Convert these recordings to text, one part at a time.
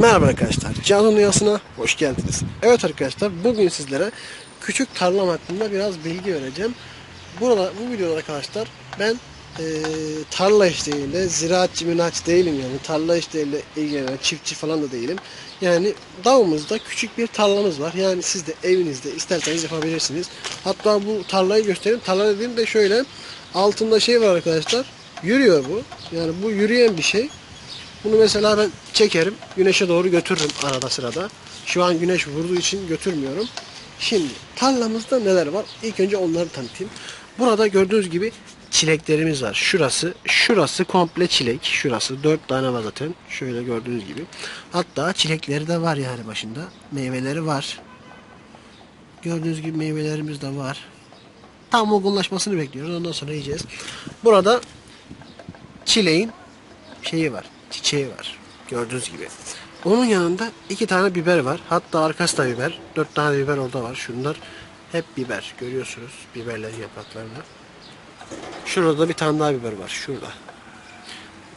Merhaba arkadaşlar, Canlı Dünyası'na hoş geldiniz. Evet arkadaşlar, bugün sizlere küçük tarlam hakkında biraz bilgi vereceğim. Burada, bu videoda arkadaşlar ben eee, tarla işleriyle, ziraatçı münatçı değilim yani. Tarla işleriyle ilgilenen çiftçi falan da değilim. Yani dağımızda küçük bir tarlamız var. Yani siz de evinizde isterseniz yapabilirsiniz. Hatta bu tarlayı göstereyim. Tarla dediğim de şöyle. Altında şey var arkadaşlar. Yürüyor bu. Yani bu yürüyen bir şey. Bunu mesela ben çekerim, güneşe doğru götürürüm arada sırada. Şu an güneş vurduğu için götürmüyorum. Şimdi tarlamızda neler var? İlk önce onları tanıtayım. Burada gördüğünüz gibi çileklerimiz var. Şurası, şurası komple çilek. Şurası dört tane var zaten. Şöyle gördüğünüz gibi. Hatta çilekleri de var yani başında. Meyveleri var. Gördüğünüz gibi meyvelerimiz de var. Tam olgunlaşmasını bekliyoruz. Ondan sonra yiyeceğiz. Burada çileğin şeyi var. Çiçeği var. Gördüğünüz gibi. Onun yanında iki tane biber var. Hatta arkası da biber. Dört tane biber orada var. Şunlar hep biber. Görüyorsunuz biberler yapraklarını. Şurada da bir tane daha biber var. Şurada.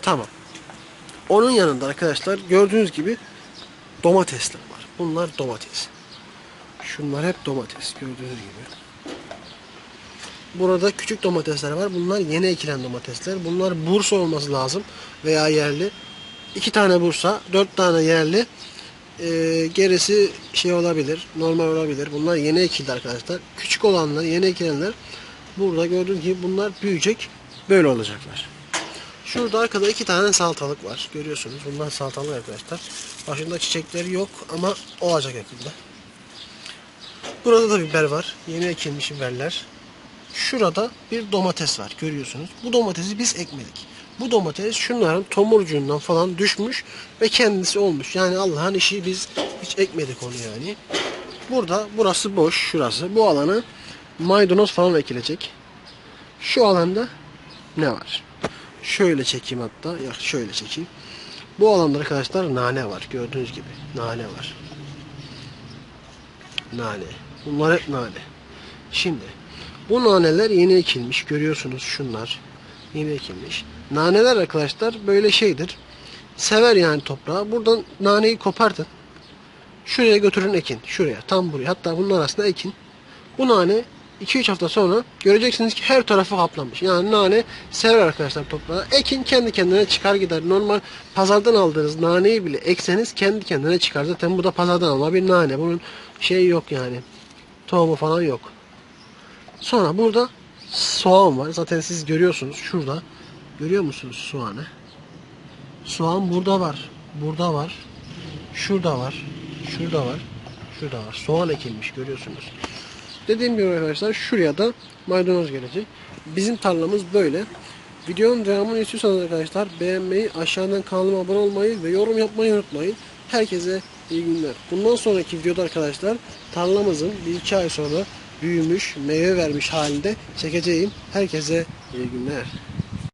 Tamam. Onun yanında arkadaşlar gördüğünüz gibi domatesler var. Bunlar domates. Şunlar hep domates. Gördüğünüz gibi. Burada küçük domatesler var. Bunlar yeni ekilen domatesler. Bunlar Bursa olması lazım veya yerli. İki tane Bursa, dört tane yerli. Ee, gerisi şey olabilir, normal olabilir. Bunlar yeni ekildi arkadaşlar. Küçük olanlar, yeni ekilenler burada gördüğünüz gibi bunlar büyüyecek. Böyle olacaklar. Şurada arkada iki tane salatalık var. Görüyorsunuz. Bunlar salatalık arkadaşlar. Başında çiçekleri yok ama olacak yakında. Burada da biber var. Yeni ekilmiş biberler. Şurada bir domates var görüyorsunuz. Bu domatesi biz ekmedik. Bu domates şunların tomurcuğundan falan düşmüş ve kendisi olmuş. Yani Allah'ın işi biz hiç ekmedik onu yani. Burada burası boş şurası. Bu alana maydanoz falan ekilecek. Şu alanda ne var? Şöyle çekeyim hatta. Ya şöyle çekeyim. Bu alanda arkadaşlar nane var. Gördüğünüz gibi nane var. Nane. Bunlar hep nane. Şimdi bu naneler yeni ekilmiş. Görüyorsunuz şunlar. Yeni ekilmiş. Naneler arkadaşlar böyle şeydir. Sever yani toprağı. Buradan naneyi kopartın. Şuraya götürün ekin. Şuraya. Tam buraya. Hatta bunun arasında ekin. Bu nane 2-3 hafta sonra göreceksiniz ki her tarafı kaplamış. Yani nane sever arkadaşlar toprağı. Ekin kendi kendine çıkar gider. Normal pazardan aldığınız naneyi bile ekseniz kendi kendine çıkar. Zaten bu da pazardan alma bir nane. Bunun şey yok yani. Tohumu falan yok. Sonra burada soğan var. Zaten siz görüyorsunuz şurada. Görüyor musunuz soğanı? Soğan burada var. Burada var. Şurada var. Şurada var. Şurada var. Soğan ekilmiş görüyorsunuz. Dediğim gibi arkadaşlar şuraya da maydanoz gelecek. Bizim tarlamız böyle. Videonun devamını istiyorsanız arkadaşlar beğenmeyi, aşağıdan kanalıma abone olmayı ve yorum yapmayı unutmayın. Herkese iyi günler. Bundan sonraki videoda arkadaşlar tarlamızın bir iki ay sonra büyümüş, meyve vermiş halinde çekeceğim. Herkese iyi günler.